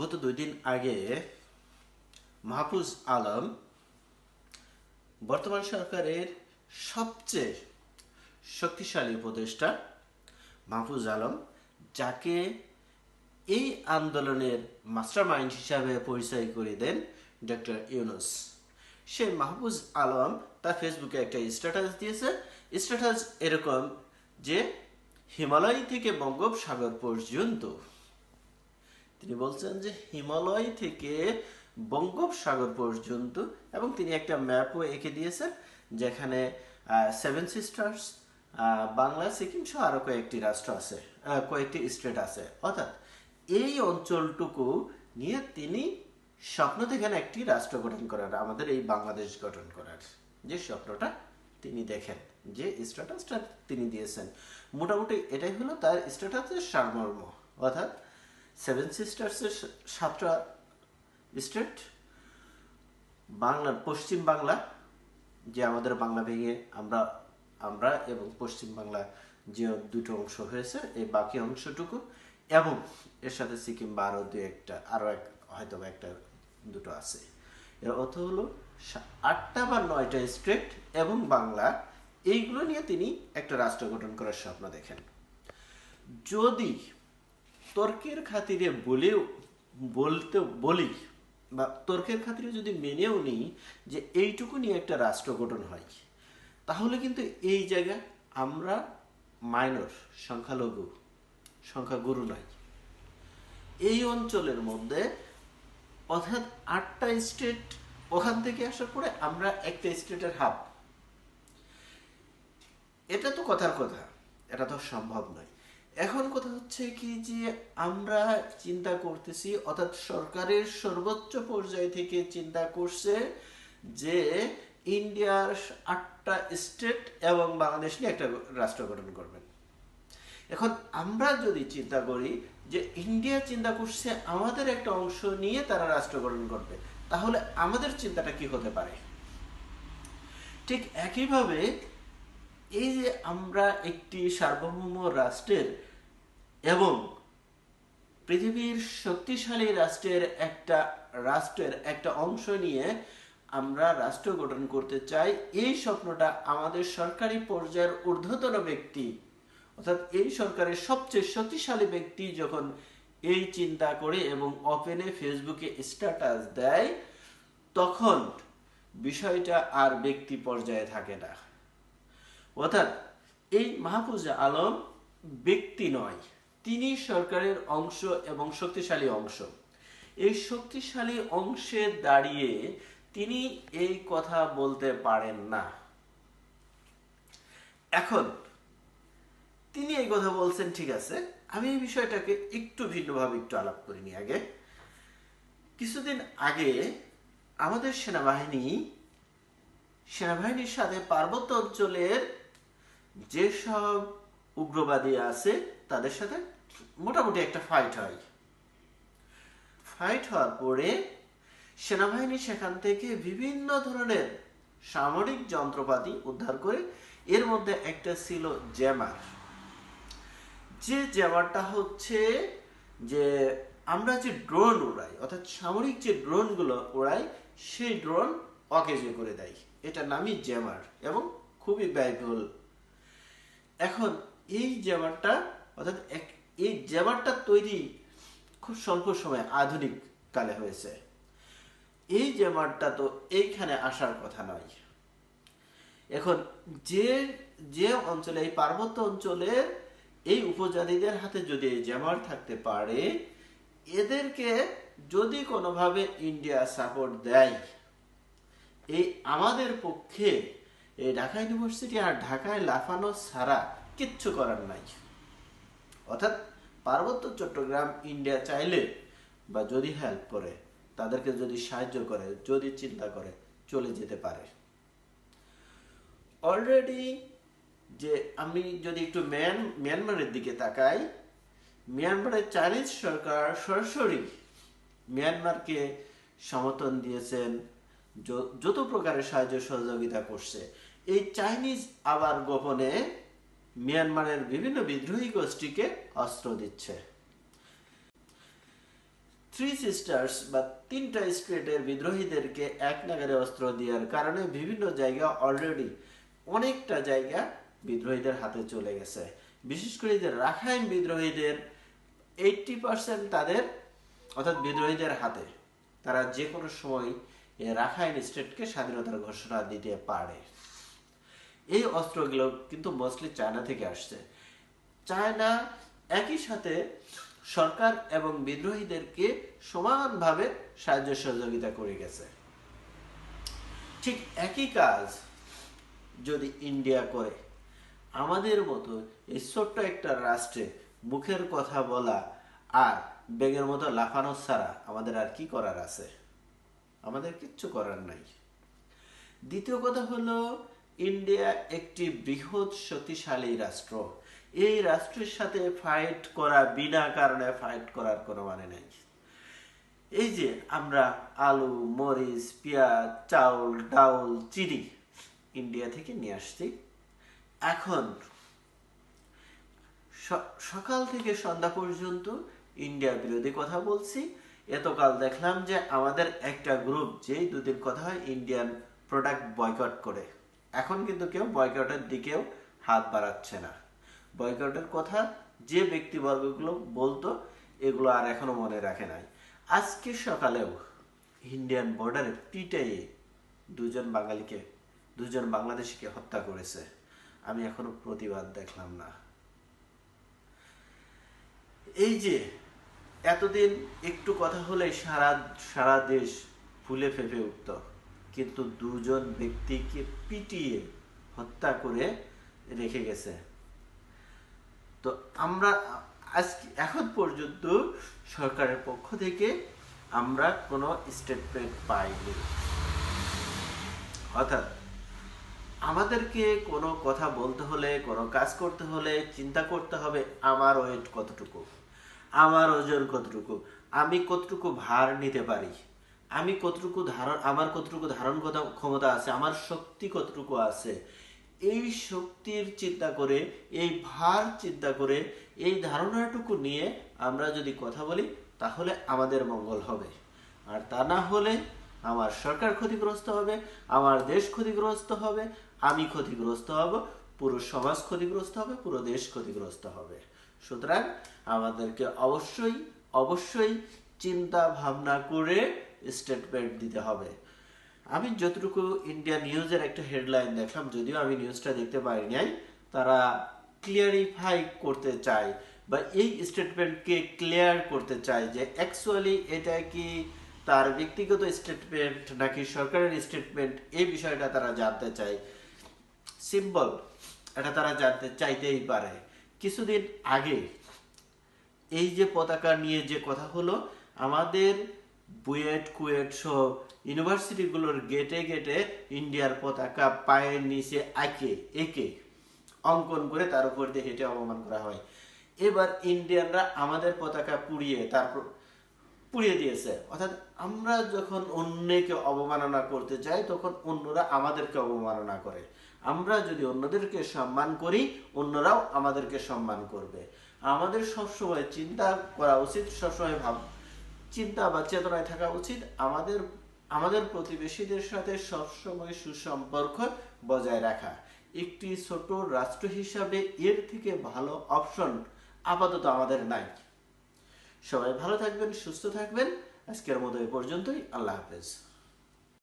গত দুই দিন আগে মাহফুজ আলম বর্তমান সরকারের সবচেয়ে শক্তিশালী উপদেষ্টা মাহফুজ আলম, যাকে এই আন্দোলনের মাস্টার মাইন্ড হিসাবে পরিচয় করে দেন ডক্টর ইউনুস। সে মাহফুজ আলম তার ফেসবুকে একটা স্ট্যাটাস দিয়েছে। স্ট্যাটাস এরকম যে হিমালয় থেকে বঙ্গোপসাগর পর্যন্ত তিনি বলছেন যে হিমালয় থেকে বঙ্গোপসাগর পর্যন্ত, এবং তিনি একটা ম্যাপও এঁকে দিয়েছেন, যেখানে সেভেন সিস্টার্স বাংলা, সিকিম সহ আরও কয়েকটি রাষ্ট্র আছে কয়েকটি স্টেট আছে। অর্থাৎ এই অঞ্চলটুকু নিয়ে তিনি স্বপ্ন দেখেন একটি রাষ্ট্র গঠন করার, আমাদের এই বাংলাদেশ গঠন করার। যে স্বপ্নটা তিনি দেখেন, যে স্ট্যাটাসটা তিনি দিয়েছেন। মোটামুটি এটাই হলো তার স্ট্যাটাসের সারমর্ম। অর্থাৎ সেভেন সিস্টার্সের সাতটা স্টেট বাংলার পশ্চিম বাংলা, যে আমাদের বাংলা ভেঙে আমরা আমরা এবং পশ্চিম বাংলা যে দুটো অংশ হয়েছে, এই বাকি অংশটুকু এবং এর সাথে সিকিম বা আরও দু একটা আরও এক, হয়তো একটা দুটো আছে। এর অর্থ হলো আটটা বা নয়টা স্টেট এবং বাংলা, এইগুলো নিয়ে তিনি একটা রাষ্ট্র গঠন করার স্বপ্ন দেখেন। যদি তর্কের খাতিরে বলেও, বলতে বলি বা তর্কের খাতিরে যদি মেনেও নিই যে এইটুকু নিয়ে একটা রাষ্ট্র গঠন হয়, তাহলে কিন্তু এই জায়গায় আমরা মাইনর, সংখ্যালঘু, সংখ্যাগুরু নয়। এই অঞ্চলের মধ্যে অর্থাৎ আটটা স্টেট ওখান থেকে আসার পরে আমরা একটা স্টেটের হাব। এটা তো কথার কথা, এটা তো সম্ভব নয়। এখন কথা হচ্ছে কি যে আমরা চিন্তা করতেছি, অর্থাৎ সরকারের সর্বোচ্চ পর্যায় থেকে চিন্তা করছে যে ইন্ডিয়ার আটটা স্টেট এবং বাংলাদেশ নিয়ে একটা রাষ্ট্র গঠন করবেন। এখন আমরা যদি চিন্তা করি যে ইন্ডিয়া চিন্তা করছে আমাদের একটা অংশ নিয়ে তারা রাষ্ট্র গঠন করবে, তাহলে আমাদের চিন্তাটা কি হতে পারে? ঠিক একইভাবে এই যে আমরা একটি সার্বভৌম রাষ্ট্রের এবং পৃথিবীর শক্তিশালী রাষ্ট্রের একটা রাষ্ট্রের একটা অংশ নিয়ে আমরা রাষ্ট্র গঠন করতে চাই, এই স্বপ্নটা আমাদের সরকারি পর্যায়ের ঊর্ধ্বতন ব্যক্তি, অর্থাৎ এই সরকারের সবচেয়ে শক্তিশালী ব্যক্তি যখন এই চিন্তা করে এবং ওপেনে ফেসবুকে স্ট্যাটাস দেয়, তখন বিষয়টা আর ব্যক্তি পর্যায়ে থাকে না। অর্থাৎ এই মাহফুজা আলম ব্যক্তি নয়, তিনি সরকারের অংশ এবং শক্তিশালী অংশ। এই শক্তিশালী অংশে দাঁড়িয়ে তিনি এই কথা বলতে পারেন না। এখন, তিনি এই কথা বলছেন, ঠিক আছে, আমি এই বিষয়টাকে একটু ভিন্নভাবে একটু আলাপ করিনি আগে। কিছুদিন আগে আমাদের সেনাবাহিনী, সেনাবাহিনীর সাথে পার্বত্য অঞ্চলের যেসব উগ্রবাদী আছে, তাদের সাথে মোটামুটি একটা ফাইট হয়। ফাইট হওয়ার পরে সেনাবাহিনী সেখান থেকে বিভিন্ন ধরনের সামরিক যন্ত্রপাতি উদ্ধার করে এর মধ্যে একটা ছিল জ্যামার যে জ্যামারটা হচ্ছে যে আমরা যে ড্রোন উড়াই, অর্থাৎ সামরিক যে ড্রোনগুলো উড়াই, সেই ড্রোন অকেজে করে দেয়। এটা নামই জ্যামার এবং খুবই ব্যয়বহুল এখন এই জ্যামারটা অর্থাৎ এই জ্যামারটা তৈরি খুব স্বল্প সময় আধুনিক কালে হয়েছে। এই জ্যামারটা তো এইখানে আসার কথা নয়। এখন যে যে অঞ্চলে, এই পার্বত্য অঞ্চলের এই উপজাতিদের হাতে যদি এই জ্যামার থাকতে পারে, এদেরকে যদি কোনোভাবে ইন্ডিয়া সাপোর্ট দেয়, এই আমাদের পক্ষে এই ঢাকা ইউনিভার্সিটি আর ঢাকায় লাফানো ছাড়া কিচ্ছু করার নাই। অর্থাৎ পার্বত্য চট্টগ্রাম, ইন্ডিয়া চাইলে বা যদি হেল্প করে, তাদেরকে যদি সাহায্য করে, যদি চিন্তা করে, চলে যেতে পারে। অলরেডি যে আমি যদি একটু ম্যান, মিয়ানমারের দিকে তাকাই, মিয়ানমারের চাইনিজ সরকার সরাসরি মিয়ানমারকে সমর্থন দিয়েছেন। যত প্রকারের সাহায্য সহযোগিতা করছে। এই চাইনিজ আবার গোপনে মিয়ানমারের বিভিন্ন বিদ্রোহী গোষ্ঠীকে অস্ত্র দিচ্ছে। থ্রি সিস্টার্স বা তিনটা স্টেটের বিদ্রোহীদেরকে এক নাগারে অস্ত্র দেওয়ার কারণে বিভিন্ন জায়গা অলরেডি অনেকটা জায়গা বিদ্রোহীদের হাতে চলে গেছে। বিশেষ করে যে রাখাইন বিদ্রোহীদের এইটটি পার্সেন্ট তাদের অর্থাৎ বিদ্রোহীদের হাতে। তারা যে কোনো সময় রাখাইন স্টেটকে স্বাধীনতার ঘোষণা দিতে পারে। এই অস্ত্রগুলো কিন্তু মোস্টলি চায়না থেকে আসছে। চায়না একই সাথে সরকার এবং বিদ্রোহীদেরকে সমানভাবে সাহায্য সহযোগিতা করে গেছে। ঠিক একই কাজ যদি ইন্ডিয়া করে। আমাদের মতো এই ছোট্ট একটা রাষ্ট্রে মুখের কথা বলা আর বেগের মতো লাফানো ছাড়া আমাদের আর কি করার আছে? আমাদের কিচ্ছু করার নাই। দ্বিতীয় কথা হলো, ইন্ডিয়া একটি বৃহৎ শক্তিশালী রাষ্ট্র। এই রাষ্ট্রের সাথে ফাইট করা বিনা কারণে ফাইট করার কোনো মানে নেই। এই যে আমরা আলু, মরিচ, পেঁয়াজ, চাউল, ডাউল, চিনি ইন্ডিয়া থেকে নিয়ে আসছি। এখন সকাল থেকে সন্ধ্যা পর্যন্ত ইন্ডিয়ার বিরোধী কথা বলছি। এতকাল দেখলাম যে আমাদের একটা গ্রুপ যেই দুদিন কথা হয় ইন্ডিয়ান প্রোডাক্ট বয়কট করে। এখন কিন্তু কেউ বয়কটের দিকেও হাত বাড়াচ্ছে না। বয়কটের কথা যে ব্যক্তিবর্গগুলো বলতো, এগুলো আর এখনও মনে রাখে নাই। আজকে সকালেও ইন্ডিয়ান বর্ডারে পিটাইয়ে দুজন বাঙালিকে, দুজন বাংলাদেশিকে হত্যা করেছে। আমি এখনও প্রতিবাদ দেখলাম না। এই যে এতদিন একটু কথা হলে সারা সারা দেশ ফুলে ফেপে উঠত। কিন্তু দুজন ব্যক্তিকে পিটিয়ে হত্যা করে রেখে গেছে। তো আমরা আজকে, এখন পর্যন্ত সরকারের পক্ষ থেকে আমরা কোনো স্টেটমেন্ট পাইনি। অর্থাৎ আমাদেরকে কোনো কথা বলতে হলে, কোনো কাজ করতে হলে, চিন্তা করতে হবে আমার ওয়েট কতটুকু। আমার ওজন কতটুকু? আমি কতটুকু ভার নিতে পারি? আমি কতটুকু ধারণ, আমার কতটুকু ধারণ ক্ষমতা- আছে? আমার শক্তি কতটুকু আছে? এই শক্তির চিন্তা করে, এই ভার চিন্তা করে, এই ধারণাটুকু নিয়ে আমরা যদি কথা বলি, তাহলে আমাদের মঙ্গল হবে। আর তা না হলে আমার সরকার ক্ষতিগ্রস্ত হবে, আমার দেশ ক্ষতিগ্রস্ত হবে, আমি ক্ষতিগ্রস্ত হব, পুরো সমাজ ক্ষতিগ্রস্ত হবে, পুরো দেশ ক্ষতিগ্রস্ত হবে। সুতরাং আমাদেরকে অবশ্যই অবশ্যই চিন্তা ভাবনা করে স্টেটমেন্ট দিতে হবে। আমি যতটুকু ইন্ডিয়া নিউজের একটা হেডলাইন দেখলাম, যদিও আমি নিউজটা দেখতে পারি নাই তারা ক্লিয়ারিফাই করতে চায় বা এই স্টেটমেন্টকে ক্লিয়ার করতে চায় যে অ্যাকচুয়ালি এটা কি তার ব্যক্তিগত স্টেটমেন্ট নাকি সরকারের স্টেটমেন্ট এই বিষয়টা তারা জানতে চায়। সিম্বল এটা তারা জানতে চাইতেই পারে। কিছুদিন আগে এই যে পতাকা নিয়ে যে কথা হলো, আমাদের বুয়েট কুয়েট সহ ইউনিভার্সিটিগুলোর গেটে গেটে ইন্ডিয়ার পতাকা পায়ের নিচে আঁকে, এঁকে, অঙ্কন করে তার উপর দিয়ে হেঁটে অপমান করা হয়। এবার ইন্ডিয়ানরা আমাদের পতাকা পুড়িয়ে তারপর পুড়িয়ে দিয়েছে। অর্থাৎ আমরা যখন অন্যকে অবমাননা করতে চাই তখন অন্যরা আমাদেরকে অবমাননা করে। আমরা যদি অন্যদেরকে সম্মান করি, অন্যরাও আমাদেরকে সম্মান করবে। আমাদের সবসময় চিন্তা করা উচিত, সবসময় ভাব, চিন্তা বা চেতনায় থাকা উচিত। আমাদের আমাদের প্রতিবেশীদের সাথে সবসময় সুসম্পর্ক বজায় রাখা। একটি ছোট রাষ্ট্র হিসাবে এর থেকে ভালো অপশন আপাতত আমাদের নাই। সবাই ভালো থাকবেন, সুস্থ থাকবেন। আজকের মতো এ পর্যন্তই। আল্লাহ হাফেজ।